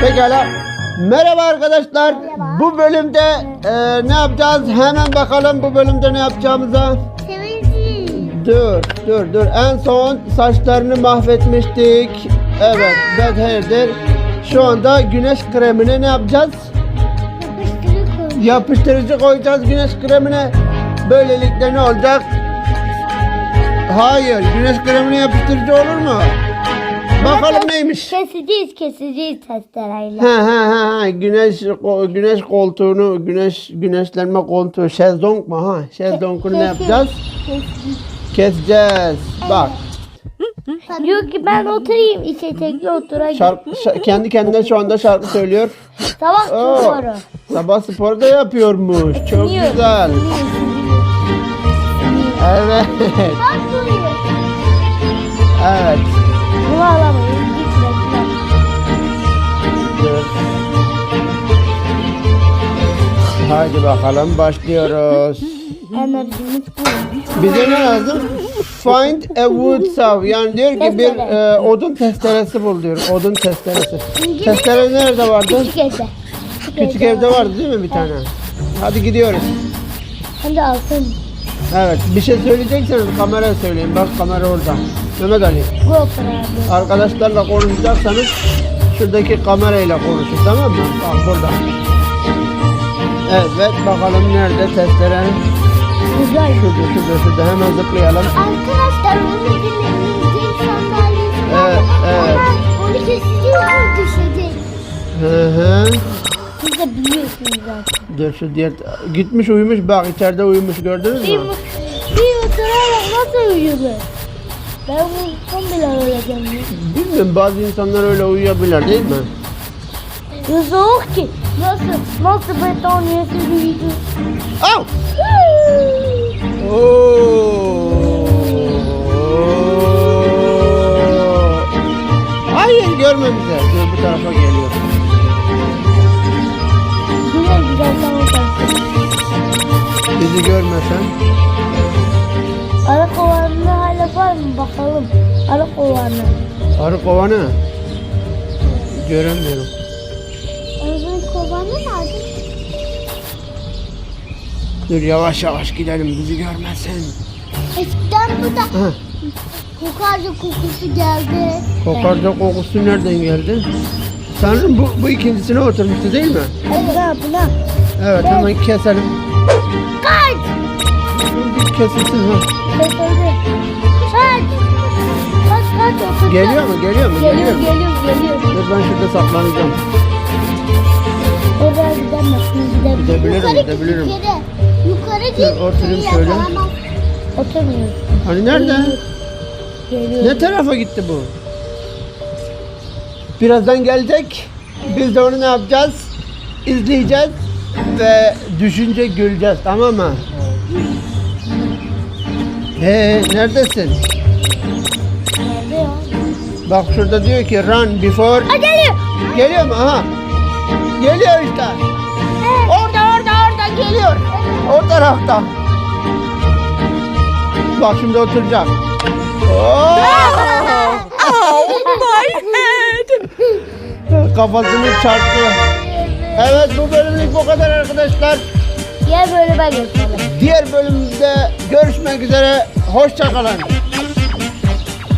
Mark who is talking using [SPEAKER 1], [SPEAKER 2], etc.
[SPEAKER 1] Pekala. Merhaba arkadaşlar.
[SPEAKER 2] Merhaba.
[SPEAKER 1] Bu bölümde e, ne yapacağız? Hemen bakalım bu bölümde ne yapacağımıza.
[SPEAKER 2] Sevinci.
[SPEAKER 1] Dur, dur, dur. En son saçlarını mahvetmiştik. Evet, bad hair'dir. Şu anda güneş kremine ne yapacağız? Yapıştırıcı koyacağız güneş kremine. Böylelikle ne olacak? Hayır, güneş kremine yapıştırıcı olur mu? Bakalım neymiş?
[SPEAKER 2] Keseceğiz keseceğiz testereyle.
[SPEAKER 1] Ha ha ha ha güneş güneş koltuğunu güneş güneşlenme koltuğu şezlong mu ha şezlongunu ne yapacağız? Keseceğiz. Bak
[SPEAKER 2] Diyor ki ben oturayım işe tekli oturayım.
[SPEAKER 1] şarkı şa- kendi kendine şu anda şarkı söylüyor.
[SPEAKER 2] Sabah
[SPEAKER 1] Oo,
[SPEAKER 2] sporu.
[SPEAKER 1] sabah spor da yapıyormuş. Çok güzel. Evet.
[SPEAKER 2] Bak duruyor.
[SPEAKER 1] Evet.
[SPEAKER 2] Bunu alamayız. Gitme.
[SPEAKER 1] Haydi bakalım başlıyoruz.
[SPEAKER 2] Enerjimiz bu.
[SPEAKER 1] Bize ne lazım? Find a wood saw. Yani diyor ki bir e, odun testeresi bul diyor. Odun testeresi. Testere nerede vardı?
[SPEAKER 2] Küçük evde.
[SPEAKER 1] Küçük evde vardı değil mi bir tane? Hadi gidiyoruz.
[SPEAKER 2] Hem de altın.
[SPEAKER 1] Evet bir şey söyleyecekseniz kameraya söyleyin. Bak kamera orada. Mehmet Ali.
[SPEAKER 2] Abi.
[SPEAKER 1] Arkadaşlarla konuşacaksanız şuradaki kamerayla konuşun tamam mı? Bak burada. Evet bakalım nerede testere?
[SPEAKER 2] Güzel.
[SPEAKER 1] Şurada şurada şurada hemen zıplayalım.
[SPEAKER 2] Arkadaşlar onu dinlemeyecek sandalyesi var.
[SPEAKER 1] Evet, evet.
[SPEAKER 2] Onu mi düşecek?
[SPEAKER 1] Hı hı.
[SPEAKER 2] Siz de biliyorsunuz zaten.
[SPEAKER 1] Dur şu diğer gitmiş uyumuş bak içeride uyumuş gördünüz
[SPEAKER 2] Bir,
[SPEAKER 1] mü?
[SPEAKER 2] bir oturarak nasıl uyuyor? Ben uyusam bile öleceğim.
[SPEAKER 1] Bilmiyorum bazı insanlar öyle uyuyabilir değil mi?
[SPEAKER 2] Ya soğuk ki. Nasıl, nasıl beton yesin uyudu?
[SPEAKER 1] Au! Oo! Hayır görmemişler. Dur bu tarafa geliyor.
[SPEAKER 2] Güzel güzel tamam.
[SPEAKER 1] Bizi görmesen.
[SPEAKER 2] Arı bakalım. Arı kovanı.
[SPEAKER 1] Arı kovanı. Göremiyorum.
[SPEAKER 2] Arı kovanı nerede?
[SPEAKER 1] Dur yavaş yavaş gidelim bizi görmesin.
[SPEAKER 2] Eskiden burada
[SPEAKER 1] Heh,
[SPEAKER 2] kokarca kokusu geldi.
[SPEAKER 1] kokarca kokusu nereden geldi? Sanırım bu, bu ikincisine oturmuştu değil mi?
[SPEAKER 2] Evet. Buna.
[SPEAKER 1] Evet hemen keselim.
[SPEAKER 2] Kaç!
[SPEAKER 1] Bir kesilsin ha.
[SPEAKER 2] Kaç!
[SPEAKER 1] Geliyor mu? Geliyor mu?
[SPEAKER 2] Geliyor
[SPEAKER 1] mu?
[SPEAKER 2] geliyor geliyor.
[SPEAKER 1] Dur ben şurada saklanacağım.
[SPEAKER 2] Oraya gidemezsin gidebilir.
[SPEAKER 1] Gidebilirim,
[SPEAKER 2] Yukarı
[SPEAKER 1] gidebilirim.
[SPEAKER 2] Yukarı, yukarı git.
[SPEAKER 1] Oturayım
[SPEAKER 2] yakalamaz. Oturmuyor.
[SPEAKER 1] Hani nerede?
[SPEAKER 2] Geliyor.
[SPEAKER 1] Ne tarafa gitti bu? Birazdan gelecek. Biz de onu ne yapacağız? İzleyeceğiz ve düşünce güleceğiz tamam mı? Ee, neredesin? Bak şurada diyor ki run before.
[SPEAKER 2] Aa, geliyor.
[SPEAKER 1] Geliyor mu? Aha. Geliyor işte. Orada orada orada geliyor. O tarafta. Bak şimdi oturacak. Oo! Kafasını çarptı. Evet bu bölümlük bu kadar arkadaşlar.
[SPEAKER 2] Böyle ben göstereyim.
[SPEAKER 1] Diğer bölümde görüşmek üzere. Hoşçakalın.